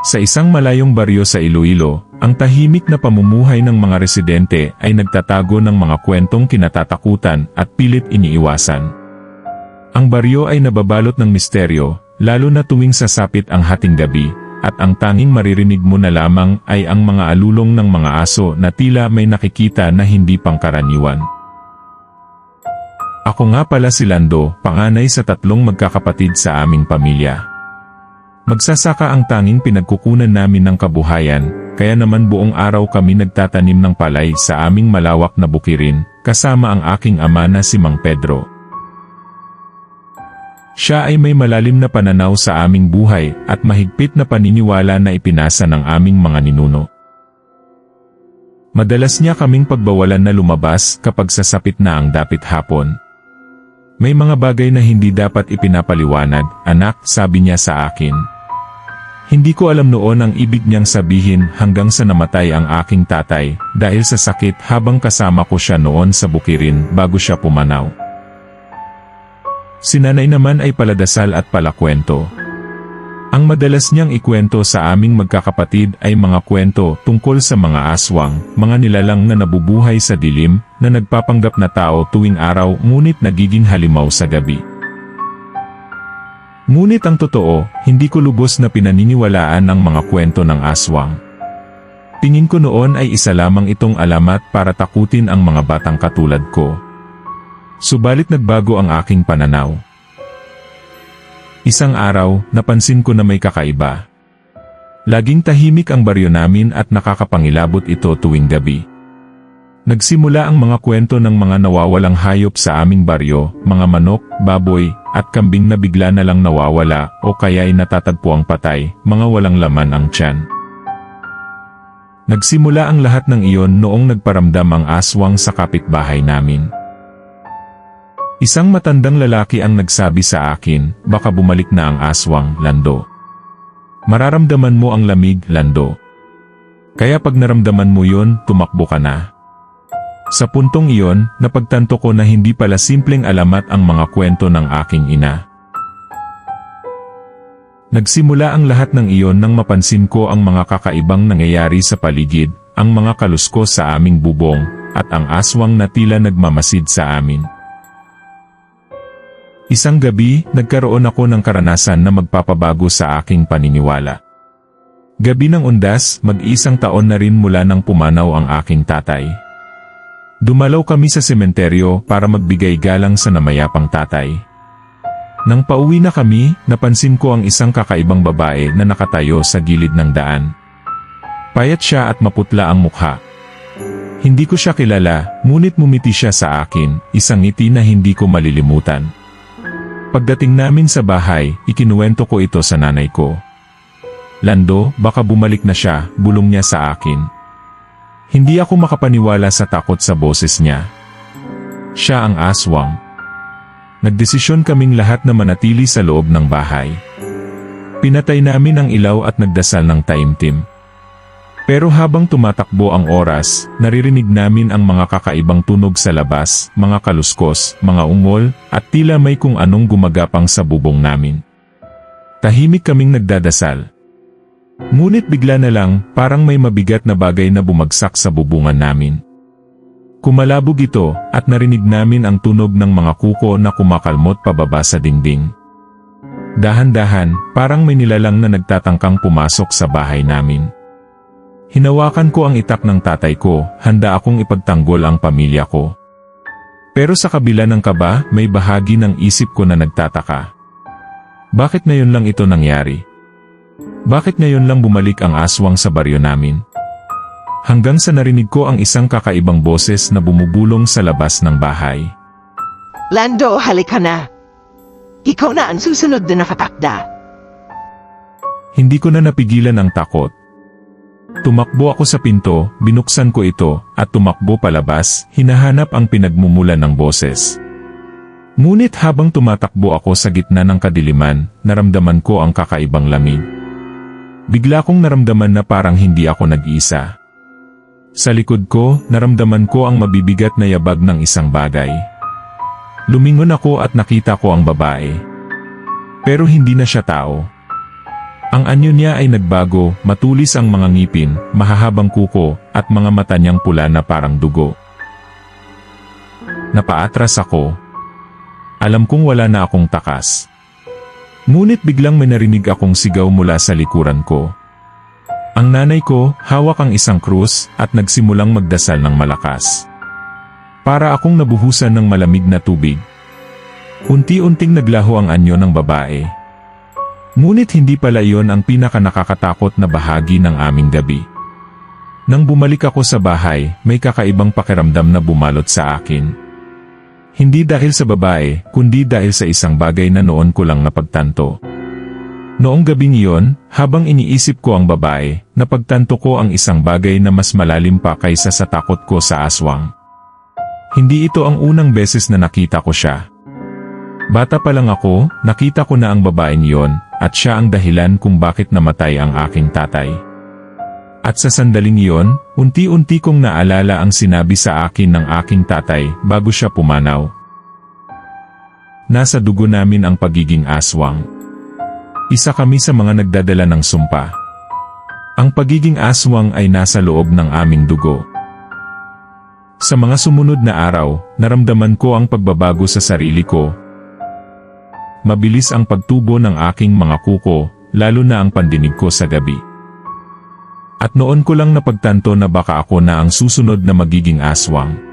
Sa isang malayong baryo sa Iloilo, ang tahimik na pamumuhay ng mga residente ay nagtatago ng mga kwentong kinatatakutan at pilit iniiwasan. Ang baryo ay nababalot ng misteryo, lalo na tuwing sasapit ang hating gabi, at ang tanging maririnig mo na lamang ay ang mga alulong ng mga aso na tila may nakikita na hindi pangkaraniwan. Ako nga pala si Lando, panganay sa tatlong magkakapatid sa aming pamilya. Magsasaka ang tanging pinagkukunan namin ng kabuhayan, kaya naman buong araw kami nagtatanim ng palay sa aming malawak na bukirin, kasama ang aking ama na si Mang Pedro. Siya ay may malalim na pananaw sa aming buhay at mahigpit na paniniwala na ipinasa ng aming mga ninuno. Madalas niya kaming pagbawalan na lumabas kapag sasapit na ang dapit hapon. May mga bagay na hindi dapat ipinapaliwanag, anak, sabi niya sa akin. Hindi ko alam noon ang ibig niyang sabihin hanggang sa namatay ang aking tatay dahil sa sakit habang kasama ko siya noon sa bukirin bago siya pumanaw. Si nanay naman ay paladasal at palakwento. Ang madalas niyang ikwento sa aming magkakapatid ay mga kwento tungkol sa mga aswang, mga nilalang na nabubuhay sa dilim, na nagpapanggap na tao tuwing araw ngunit nagiging halimaw sa gabi. Ngunit ang totoo, hindi ko lubos na pinaniniwalaan ang mga kwento ng aswang. Tingin ko noon ay isa lamang itong alamat para takutin ang mga batang katulad ko. Subalit nagbago ang aking pananaw. Isang araw, napansin ko na may kakaiba. Laging tahimik ang baryo namin at nakakapangilabot ito tuwing gabi. Nagsimula ang mga kwento ng mga nawawalang hayop sa aming baryo, mga manok, baboy, at kambing na bigla na lang nawawala o kaya'y natatagpuang patay, mga walang laman ang tiyan. Nagsimula ang lahat ng iyon noong nagparamdam ang aswang sa kapitbahay namin. Isang matandang lalaki ang nagsabi sa akin, baka bumalik na ang aswang, Lando. Mararamdaman mo ang lamig, Lando. Kaya pag naramdaman mo yon, tumakbo ka na. Sa puntong iyon, napagtanto ko na hindi pala simpleng alamat ang mga kwento ng aking ina. Nagsimula ang lahat ng iyon nang mapansin ko ang mga kakaibang nangyayari sa paligid, ang mga kaluskos sa aming bubong, at ang aswang na tila nagmamasid sa amin. Isang gabi, nagkaroon ako ng karanasan na magpapabago sa aking paniniwala. Gabi ng undas, mag-isang taon na rin mula nang pumanaw ang aking tatay. Dumalaw kami sa sementeryo para magbigay galang sa namayapang tatay. Nang pauwi na kami, napansin ko ang isang kakaibang babae na nakatayo sa gilid ng daan. Payat siya at maputla ang mukha. Hindi ko siya kilala, ngunit mumiti siya sa akin, isang ngiti na hindi ko malilimutan. Pagdating namin sa bahay, ikinuwento ko ito sa nanay ko. Lando, baka bumalik na siya, bulong niya sa akin. Hindi ako makapaniwala sa takot sa boses niya. Siya ang aswang. Nagdesisyon kaming lahat na manatili sa loob ng bahay. Pinatay namin ang ilaw at nagdasal ng taimtim. Pero habang tumatakbo ang oras, naririnig namin ang mga kakaibang tunog sa labas, mga kaluskos, mga ungol, at tila may kung anong gumagapang sa bubong namin. Tahimik kaming nagdadasal. Ngunit bigla na lang, parang may mabigat na bagay na bumagsak sa bubungan namin. Kumalabog ito, at narinig namin ang tunog ng mga kuko na kumakalmot pababa sa dingding. Dahan-dahan, parang may nilalang na nagtatangkang pumasok sa bahay namin. Hinawakan ko ang itak ng tatay ko, handa akong ipagtanggol ang pamilya ko. Pero sa kabila ng kaba, may bahagi ng isip ko na nagtataka. Bakit ngayon lang ito nangyari? Bakit ngayon lang bumalik ang aswang sa baryo namin? Hanggang sa narinig ko ang isang kakaibang boses na bumubulong sa labas ng bahay. Lando, halika na. Ikaw na ang susunod na nakatakda. Hindi ko na napigilan ang takot. Tumakbo ako sa pinto, binuksan ko ito, at tumakbo palabas, hinahanap ang pinagmumulan ng boses. Ngunit habang tumatakbo ako sa gitna ng kadiliman, naramdaman ko ang kakaibang lamig. Bigla kong naramdaman na parang hindi ako nag-iisa. Sa likod ko, naramdaman ko ang mabibigat na yabag ng isang bagay. Lumingon ako at nakita ko ang babae. Pero hindi na siya tao. Ang anyo niya ay nagbago, matulis ang mga ngipin, mahahabang kuko, at mga mata niyang pula na parang dugo. Napaatras ako. Alam kong wala na akong takas. Ngunit biglang may narinig akong sigaw mula sa likuran ko. Ang nanay ko, hawak ang isang krus, at nagsimulang magdasal ng malakas. Para akong nabuhusan ng malamig na tubig. Unti-unting naglaho ang anyo ng babae. Ngunit hindi pala iyon ang pinaka nakakatakot na bahagi ng aming gabi. Nang bumalik ako sa bahay, may kakaibang pakiramdam na bumalot sa akin. Hindi dahil sa babae, kundi dahil sa isang bagay na noon ko lang napagtanto. Noong gabing iyon, habang iniisip ko ang babae, napagtanto ko ang isang bagay na mas malalim pa kaysa sa takot ko sa aswang. Hindi ito ang unang beses na nakita ko siya. Bata pa lang ako, nakita ko na ang babaeng iyon, at siya ang dahilan kung bakit namatay ang aking tatay. At sa sandaling iyon, unti-unti kong naalala ang sinabi sa akin ng aking tatay bago siya pumanaw. Nasa dugo namin ang pagiging aswang. Isa kami sa mga nagdadala ng sumpa. Ang pagiging aswang ay nasa loob ng aming dugo. Sa mga sumunod na araw, naramdaman ko ang pagbabago sa sarili ko. Mabilis ang pagtubo ng aking mga kuko, lalo na ang pandinig ko sa gabi. At noon ko lang napagtanto na baka ako na ang susunod na magiging aswang.